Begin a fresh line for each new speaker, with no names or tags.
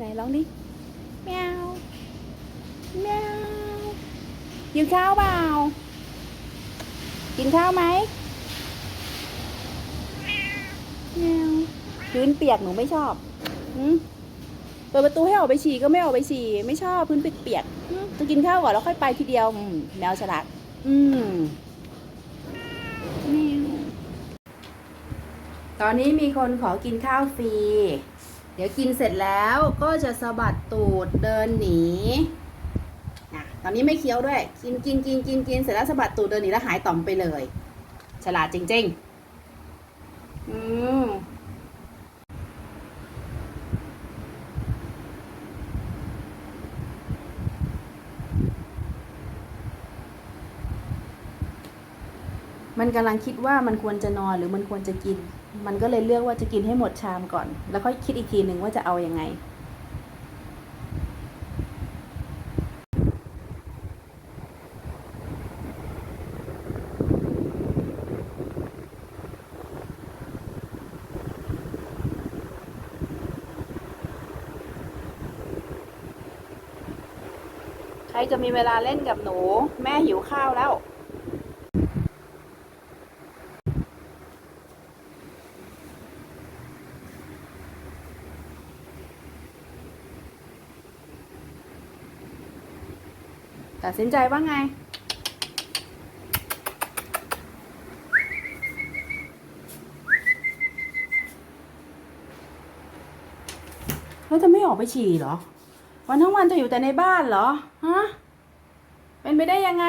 ไหนร้องดิแมวแมวกินข้าวเปล่า กินข้าวไหมแมวพื้นเปียกหนูไม่ชอบหืเปิดประตูให้ออกไปฉี่ก็ไม่ออกไปฉี่ไม่ชอบพื้นเปียกๆจะกินข้าวก่อนแล้วค่อยไปทีเดียวมแมวฉลาดอืมตอนนี้มีคนขอกินข้าวฟรี ดี๋ยวกินเสร็จแล้วก็จะสะบัดตูดเดินหนีนะตอนนี้ไม่เคี้ยวด้วย กินกินกินกินกินเสร็จแล้วสะบัดตูดเดินหนีแล้วหายต่อมไปเลย ฉลาดจริงๆอืม มันกำลังคิดว่ามันควรจะนอนหรือมันควรจะกิน มันก็เลยเลือกว่าจะกินให้หมดชามก่อน แล้วค่อยคิดอีกทีหนึ่งว่าจะเอาอยัางไง ใครจะมีเวลาเล่นกับหนู แม่หิวข้าวแล้ว ตัดสินใจว่าไง แล้วจะไม่ออกไปฉี่เหรอ วันทั้งวันจะอยู่แต่ในบ้านเหรอ ฮะ เป็นไปได้ยังไง